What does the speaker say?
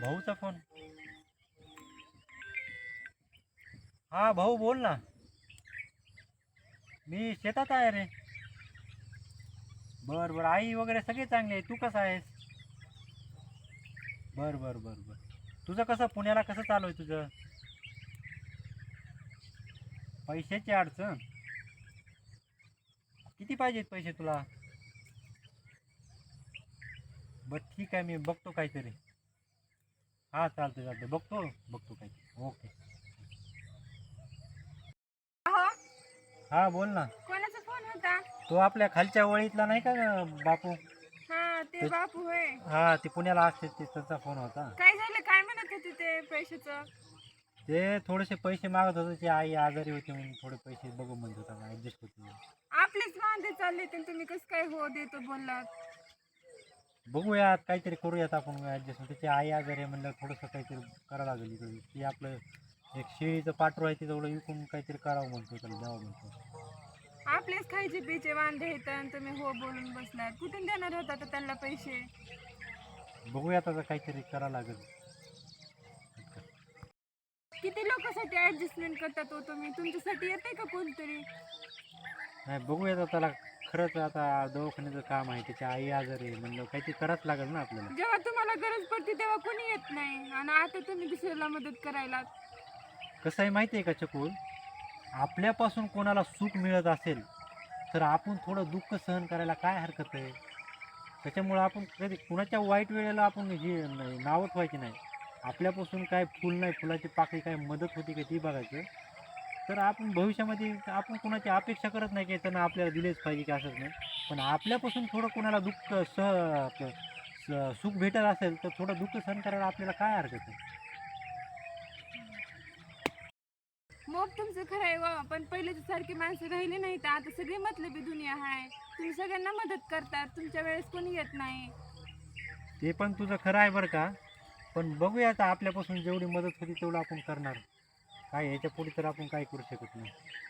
भाऊचा phone. हा भाऊ बोल ना. मी शेतात आहे रे. बर बर. आई वगैरे सगळे चांगले आहे तू कसा आहेस? बर बर बर बर. तुझं कसं पुण्याला कसं चालू आहे तुझं? पैशाची अडचण. किती पाहिजेत पैसे तुला? बरं ठीक आहे मी बघतो काहीतरी. हा चालतं चालतं बघतो बघतो काहीतरी ओके. अहो हा बोल ना. कोणाचा फोन होता? तो आपल्या खालच्या वळीतला नाही का बापू? हा ते ते- बापू होय. हा ते पुण्याला असते ते त्याचा फोन होता. काय झालं? काय म्हणत होते ते पैशाचं? ते थोडेसे पैसे मागत होते ते आई आजारी होती म्हणून थोडे पैसे बघू म्हणत होता ऍडजस्ट होते. आपलेच वांदे चालले तर तुम्ही कसं काय हो देतो बोललात? बघूयात काहीतरी करूयात आपण ऍडजस्ट त्याची आई आजारी आहे म्हणलं थोडंसं काहीतरी करावं लागेल इकडे ती आपलं एक शेळीचं पाठरू आहे तिथं विकून काहीतरी करावं म्हणतो त्याला द्यावं म्हणतो आपलेच खायचे पिचे वांदे आणि तुम्ही हो बोलून बसलात. कुठून देणार होता तर त्यांना पैसे? बघूयात आता काहीतरी करावं लागेल. किती लोकांसाठी ऍडजस्टमेंट करतात हो तुम्ही? तुमच्यासाठी येते का कोणतरी? नाही बघूयात आता त्याला खरंच आता दवाखान्याचं काम आहे त्याची आई आजारी आहे म्हणलं काहीतरी करावंच लागेल ना आपल्याला. जेव्हा तुम्हाला गरज पडते तेव्हा कोणी येत नाही. आणि आता तुम्ही दुसऱ्याला मदत करायला कसं आहे माहिती आहे का चकूल? आपल्यापासून कोणाला सुख मिळत असेल तर आपण थोडं दुःख सहन करायला काय हरकत आहे? त्याच्यामुळं आपण कधी कुणाच्या वाईट वेळेला आपण हे नाही नावं ठेवायची नाही. आपल्यापासून काय फुल नाही फुलाची पाकळी काय मदत होती का ती बघायचं. तर आपण भविष्यामध्ये आपण कुणाची अपेक्षा करत नाही की त्यांना आपल्याला दिलेच पाहिजे की असंच नाही. पण आपल्यापासून थोडं कोणाला दुःख आपलं स- सुख भेटत असेल तर थोडं दुःख सहन करायला आपल्याला काय हरकत आहे? मग तुमचं खरं आहे व पण पहिलेच्या सारखी माणसं राहिली नाही तर आता सगळी मतलबी दुनिया आहे. तुम्ही सगळ्यांना मदत करतात. तुमच्या वेळेस कोणी येत नाही. ते पण तुझं खरं आहे बरं का. पण बघूया आता आपल्यापासून जेवढी मदत होती तेवढं आपण करणार. काय ह्याच्या पुढे तर आपण काय करू शकत नाही.